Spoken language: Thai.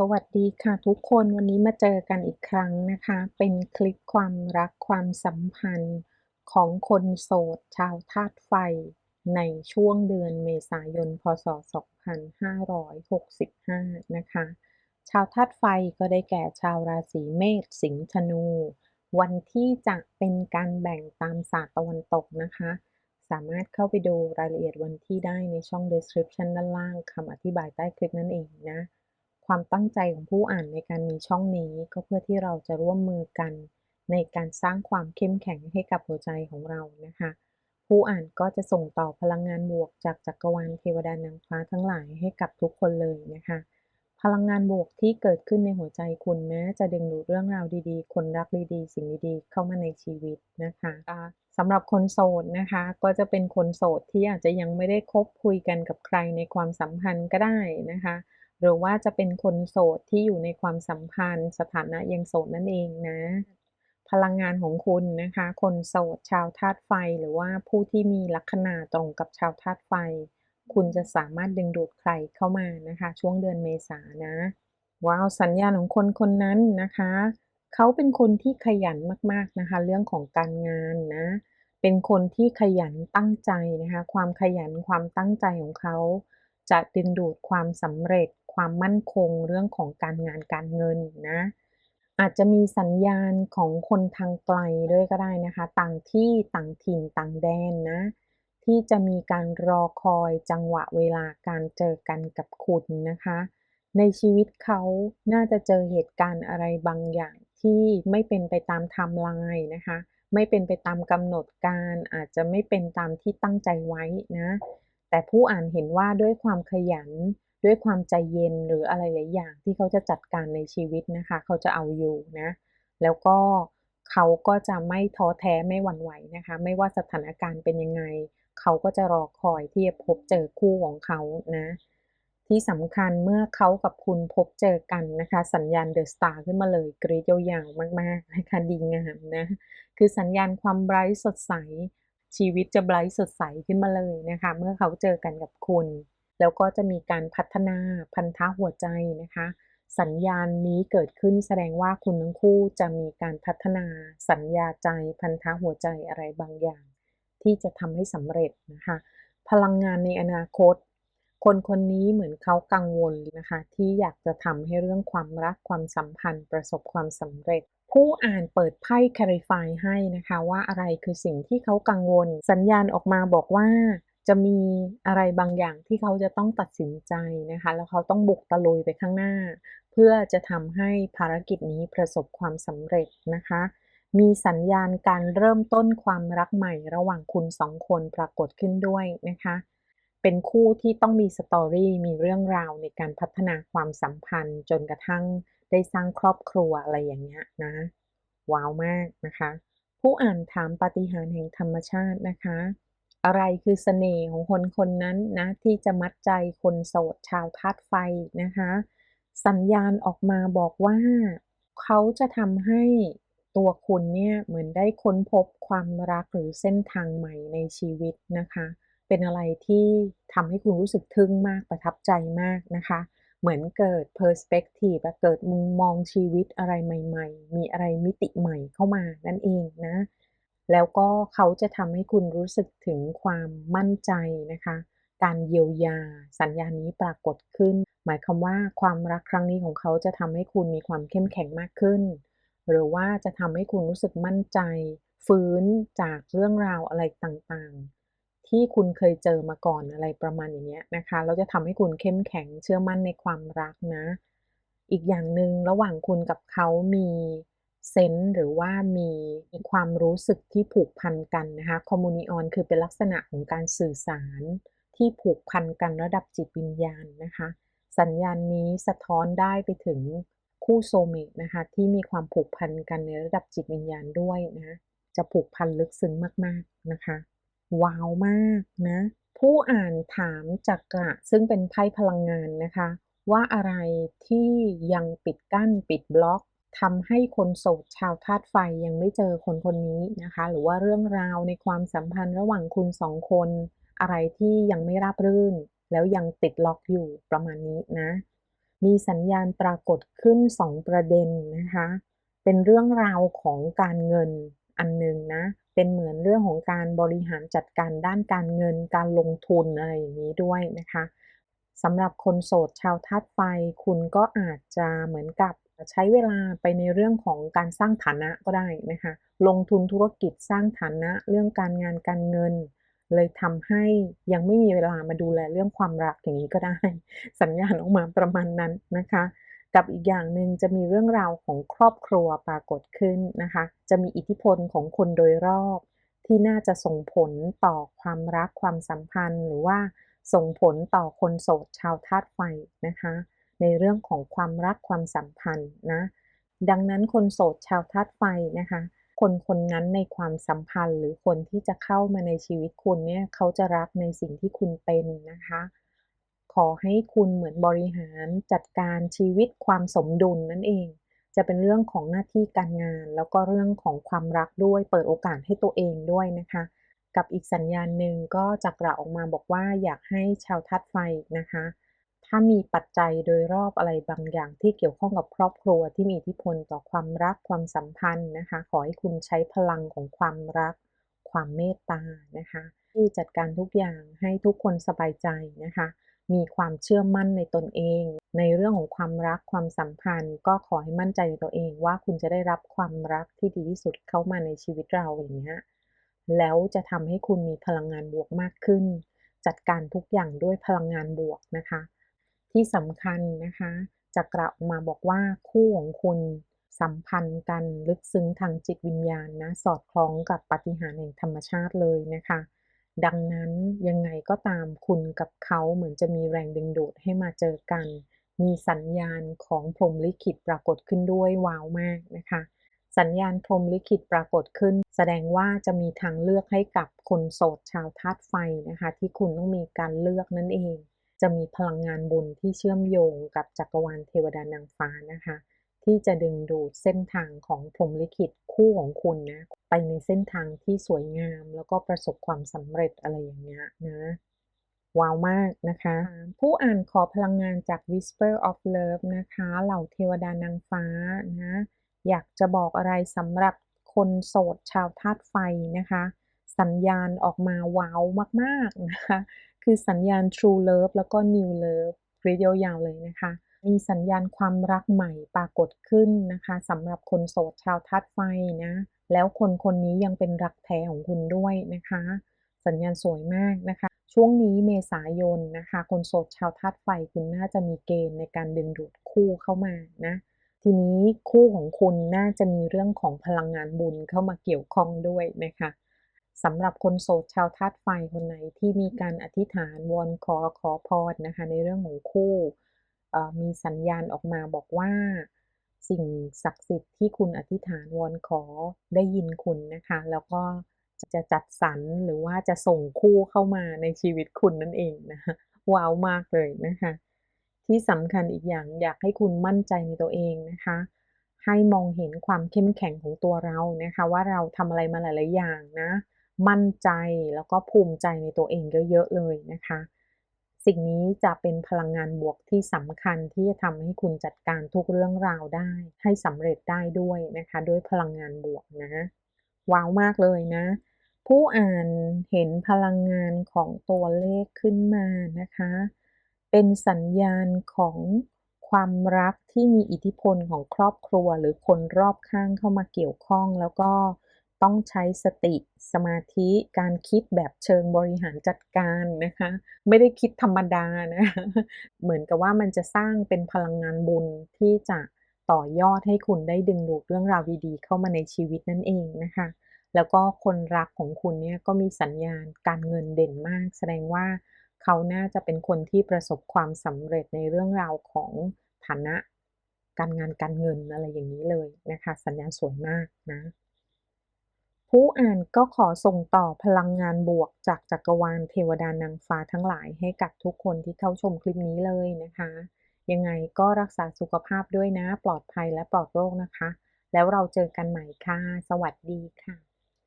สวัสดีค่ะทุกคนวันนี้มาเจอกันอีกครั้งนะคะ เป็นคลิปความรักความสัมพันธ์ของคนโสดชาวธาตุไฟ ในช่วงเดือนเมษายน พศ 2565 นะคะ ชาวธาตุไฟก็ได้แก่ชาวราศีเมษสิงห์ธนู วันที่จะเป็นการแบ่งตามศาสตร์ตะวันตกนะคะ สามารถเข้าไปดูรายละเอียดวันที่ได้ในช่อง description ด้านล่างคำอธิบายใต้คลิปนั่นเองนะ ความตั้งใจของผู้อ่านในการมีช่องนี้ก็เพื่อที่เราจะร่วมมือกัน ในการสร้างความเข้มแข็งให้กับหัวใจของเรานะคะ ผู้อ่านก็จะส่งต่อพลังงานบวกจากจักรวาลเทวดานางฟ้าทั้งหลายให้กับทุกคนเลยนะคะ พลังงานบวกที่เกิดขึ้นในหัวใจคุณนะจะดึงดูดเรื่องราวดีๆ คนรักดีๆ สิ่งดีๆ เข้ามาในชีวิตนะคะสำหรับคนโสดนะคะ ก็จะเป็นคนโสดที่อาจจะยังไม่ได้คบคุยกันกับใครในความสัมพันธ์ก็ได้นะคะ หรือว่าจะเป็นคนโสดที่อยู่ในความสัมพันธ์ สถานะยังโสดนั่นเองนะ พลังงานของคุณนะคะ คนโสดชาวธาตุไฟ หรือว่าผู้ที่มีลัคนาตรงกับชาวธาตุไฟ คุณจะสามารถดึงดูดใครเข้ามานะคะ ช่วงเดือนเมษานะว้าวสัญญาณของคนคนนั้นนะคะ เขาเป็นคนที่ขยันมากๆนะคะ เรื่องของการงานนะ เป็นคนที่ขยันตั้งใจนะคะ ความขยันความตั้งใจของเขา จะดึงดูดความสำเร็จความมั่นคงเรื่องของการงานการเงินนะอาจจะมีสัญญาณของคนทางไกลด้วยก็ได้นะคะ ต่างที่ต่างถิ่นต่างแดนนะ ที่จะมีการรอคอยจังหวะเวลาการเจอกันกับคุณนะคะ ในชีวิตเขาน่าจะเจอเหตุการณ์อะไรบางอย่างที่ไม่เป็นไปตามไทม์ไลน์นะคะ ไม่เป็นไปตามกำหนดการ อาจจะไม่เป็นตามที่ตั้งใจไว้นะ แต่ผู้อ่านเห็นว่าด้วยความขยัน ด้วยความใจเย็นหรืออะไรหลายอย่างที่เขาจะจัดการในชีวิตนะคะ เขาจะเอาอยู่นะ แล้วก็เขาก็จะไม่ท้อแท้ไม่หวั่นไหวนะคะ ไม่ว่าสถานการณ์เป็นยังไง เขาก็จะรอคอยที่จะพบเจอคู่ของเขานะ ที่สำคัญเมื่อเขากับคุณพบเจอกันนะคะ สัญญาณเดอะสตาร์ขึ้นมาเลยกรีดยาวๆมากๆนะคะดีงามนะ คือสัญญาณความไบรท์สดใส ชีวิตจะไบรท์สดใสขึ้นมาเลยนะคะ เมื่อเขาเจอกันกับคุณ แล้วก็จะมีการพัฒนาพันธะหัวใจนะคะ สัญญาณนี้เกิดขึ้นแสดงว่าคุณทั้งคู่จะมีการพัฒนาสัญญาใจพันธะหัวใจอะไรบางอย่าง ที่จะทำให้สำเร็จนะคะ พลังงานในอนาคต คนคนนี้เหมือนเขากังวลนะคะ ที่อยากจะทำให้เรื่องความรักความสัมพันธ์ประสบความสำเร็จ ผู้อ่านเปิดไพ่ clarify ให้นะคะว่าอะไรคือสิ่งที่เขากังวล สัญญาณออกมาบอกว่าจะมีอะไรบางอย่างที่เขาจะต้องตัดสินใจนะคะ แล้วเขาต้องบุกตะลุยไปข้างหน้า เพื่อจะทำให้ภารกิจนี้ประสบความสำเร็จนะคะ มีสัญญาณการเริ่มต้นความรักใหม่ระหว่างคุณสองคนปรากฏขึ้นด้วยนะคะ เป็นคู่ที่ต้องมีสตอรี่มีเรื่องราวในการพัฒนาความสัมพันธ์จนกระทั่ง ได้สร้างครอบครัวอะไรอย่างเงี้ยนะ ว้าวมากนะคะ ผู้อ่านถามปาฏิหาริย์แห่งธรรมชาตินะคะ อะไรคือเสน่ห์ของคนคนนั้นนะที่จะมัดใจคนโสดชาวธาตุไฟนะคะ สัญญาณออกมาบอกว่าเขาจะทำให้ตัวคุณเนี่ยเหมือนได้ค้นพบความรักหรือเส้นทางใหม่ในชีวิตนะคะ เป็นอะไรที่ทำให้คุณรู้สึกทึ่งมากประทับใจมากนะคะ เหมือนเกิด perspective เกิดมุมมองชีวิตอะไรใหม่ ๆ มีอะไรมิติใหม่เข้ามานั่นเองนะ แล้วก็เขาจะทำให้คุณรู้สึกถึงความมั่นใจนะคะ การเยียวยา สัญญาณนี้ปรากฏขึ้น หมายความว่าความรักครั้งนี้ของเขาจะทำให้คุณมีความเข้มแข็งมากขึ้น หรือว่าจะทำให้คุณรู้สึกมั่นใจ ฟื้นจากเรื่องราวอะไรต่างๆ ที่คุณเคยเจอมาก่อนอะไรประมาณอย่างเงี้ยนะคะแล้วจะทำให้คุณเข้มแข็งเชื่อมั่นในความรักนะ อีกอย่างหนึ่งระหว่างคุณกับเขามีเซนส์หรือว่ามีความรู้สึกที่ผูกพันกันนะคะคอมมูนิออนคือเป็นลักษณะของการสื่อสารที่ผูกพันกันระดับจิตวิญญาณนะคะ สัญญาณนี้สะท้อนได้ไปถึงคู่โซเมตนะคะที่มีความผูกพันกันในระดับจิตวิญญาณด้วยนะ จะผูกพันลึกซึ้งมากๆนะคะ ว้าวมากนะ ผู้อ่านถามจักระซึ่งเป็นไพ่พลังงานนะคะ ว่าอะไรที่ยังปิดกั้นปิดบล็อกทำให้คนโสดชาวธาตุไฟยังไม่เจอคนคนนี้นะคะ หรือว่าเรื่องราวในความสัมพันธ์ระหว่างคุณสองคน อะไรที่ยังไม่ราบรื่น แล้วยังติดล็อกอยู่ประมาณนี้นะ มีสัญญาณปรากฏขึ้น2ประเด็นนะคะ เป็นเรื่องราวของการเงิน อันหนึ่งนะ เป็นเหมือนเรื่องของการบริหารจัดการด้านการเงินการลงทุนอะไรอย่างนี้ด้วยนะคะสำหรับคนโสดชาวธาตุไฟ คุณก็อาจจะเหมือนกับใช้เวลาไปในเรื่องของการสร้างฐานะก็ได้นะคะ ลงทุนธุรกิจสร้างฐานะเรื่องการงานการเงิน เลยทำให้ยังไม่มีเวลามาดูแลเรื่องความรักอย่างนี้ก็ได้ สัญญาณออกมาประมาณนั้นนะคะ กับอีกอย่างหนึ่งจะมีเรื่องราวของครอบครัวปรากฏขึ้นนะคะ จะมีอิทธิพลของคนโดยรอบ ที่น่าจะส่งผลต่อความรักความสัมพันธ์ หรือว่าส่งผลต่อคนโสดชาวธาตุไฟนะคะ ในเรื่องของความรักความสัมพันธ์นะดังนั้นคนโสดชาวธาตุไฟนะคะ คนคนนั้นในความสัมพันธ์ หรือคนที่จะเข้ามาในชีวิตคุณเนี่ยเขาจะรักในสิ่งที่คุณเป็นนะคะ ขอให้คุณเหมือนบริหารจัดการชีวิตความสมดุลนั่นเอง จะเป็นเรื่องของหน้าที่การงาน แล้วก็เรื่องของความรักด้วย เปิดโอกาสให้ตัวเองด้วยนะคะ กับอีกสัญญาณหนึ่งก็จักระออกมาบอกว่าอยากให้ชาวทัดไฟนะคะ ถ้ามีปัจจัยโดยรอบอะไรบางอย่างที่เกี่ยวข้องกับครอบครัวที่มีอิทธิพลต่อความรักความสัมพันธ์นะคะ ขอให้คุณใช้พลังของความรัก ความเมตตานะคะที่จัดการทุกอย่างให้ทุกคนสบายใจนะคะ มีความเชื่อมั่นในตนเอง ในเรื่องของความรักความสัมพันธ์ ก็ขอให้มั่นใจในตัวเองว่าคุณจะได้รับความรักที่ดีที่สุดเข้ามาในชีวิตเราอย่างนี้แล้วจะทำให้คุณมีพลังงานบวกมากขึ้น จัดการทุกอย่างด้วยพลังงานบวกนะคะ ที่สำคัญนะคะจะกล่าวมาบอกว่าคู่ของคุณสัมพันธ์กันลึกซึ้งทางจิตวิญญาณนะ สอดคล้องกับปฏิหารแห่งธรรมชาติเลยนะคะ ดังนั้นยังไงก็ตามคุณกับเขาเหมือนจะมีแรงดึงดูดให้มาเจอกัน มีสัญญาณของพรหมลิขิตปรากฏขึ้นด้วยว้าวมากนะคะ สัญญาณพรมลิขิตปรากฏขึ้น แสดงว่าจะมีทางเลือกให้กับคนโสดชาวธาตุไฟนะคะ ที่คุณต้องมีการเลือกนั่นเอง จะมีพลังงานบุญที่เชื่อมโยงกับจักรวาลเทวดานางฟ้านะคะ ที่จะดึงดูดเส้นทางของพรมลิขิตคู่ของคุณนะ ไปในเส้นทางที่สวยงาม แล้วก็ประสบความสำเร็จอะไรอย่างเงี้ยนะว้าวมากนะคะ ผู้อ่านขอพลังงานจาก Whisper of Love นะคะ เหล่าเทวดานางฟ้านะ อยากจะบอกอะไรสำหรับคนโสดชาวธาตุไฟนะคะ สัญญาณออกมาว้าวมาก ๆ นะคะ คือสัญญาณ True Love แล้วก็ New Love รีดยาวๆเลยนะคะ มีสัญญาณความรักใหม่ปรากฏขึ้นนะคะสำหรับคนโสดชาวธาตุไฟนะ แล้วคนคนนี้ยังเป็นรักแท้ของคุณด้วยนะคะ สัญญาณสวยมากนะคะ ช่วงนี้เมษายนนะคะ คนโสดชาวธาตุไฟคุณน่าจะมีเกณฑ์ในการดึงดูดคู่เข้ามานะทีนี้คู่ของคุณน่าจะมีเรื่องของพลังงานบุญเข้ามาเกี่ยวข้องด้วยนะคะสำหรับคนโสดชาวธาตุไฟคนไหนที่มีการอธิษฐานวอนขอขอพรนะคะ ในเรื่องของคู่ มีสัญญาณออกมาบอกว่า สิ่งศักดิ์สิทธิ์ที่คุณอธิษฐานวอนขอได้ยินคุณนะคะ แล้วก็จะจัดสรรหรือว่าจะส่งคู่เข้ามาในชีวิตคุณนั่นเองนะคะว้าวมากเลยนะคะ ที่สำคัญอีกอย่างอยากให้คุณมั่นใจในตัวเองนะคะ ให้มองเห็นความเข้มแข็งของตัวเรานะคะ ว่าเราทำอะไรมาหลาย ๆ อย่างนะ มั่นใจแล้วก็ภูมิใจในตัวเองเยอะ ๆ เลยนะคะ สิ่งนี้จะเป็นพลังงานบวกที่สำคัญที่จะทำให้คุณจัดการทุกเรื่องราวได้ ให้สำเร็จได้ด้วยนะคะ ด้วยพลังงานบวกนะว้าวมากเลยนะ ผู้อ่านเห็นพลังงานของตัวเลขขึ้นมานะคะ เป็นสัญญาณของความรักที่มีอิทธิพลของครอบครัวหรือคนรอบข้างเข้ามาเกี่ยวข้องแล้วก็ ต้องใช้สติสมาธิการคิดแบบเชิงบริหารจัดการนะคะ ไม่ได้คิดธรรมดานะเหมือนกับว่ามันจะสร้างเป็นพลังงานบุญที่จะต่อยอดให้คุณได้ดึงดูดเรื่องราวดีๆ เข้ามาในชีวิตนั่นเองนะคะ แล้วก็คนรักของคุณเนี่ยก็มีสัญญาณการเงินเด่นมาก แสดงว่าเขาน่าจะเป็นคนที่ประสบความสำเร็จในเรื่องราวของฐานะ การงานการเงินอะไรอย่างนี้เลยนะคะ สัญญาณสวยมากนะ ผู้อ่านก็ขอส่งต่อพลังงานบวกจากจักรวาลเทวดานางฟ้าทั้งหลายให้กับทุกคนที่เข้าชมคลิปนี้เลยนะคะ ยังไงก็รักษาสุขภาพด้วยนะ ปลอดภัยและปลอดโรคนะคะ แล้วเราเจอกันใหม่ค่ะ สวัสดีค่ะ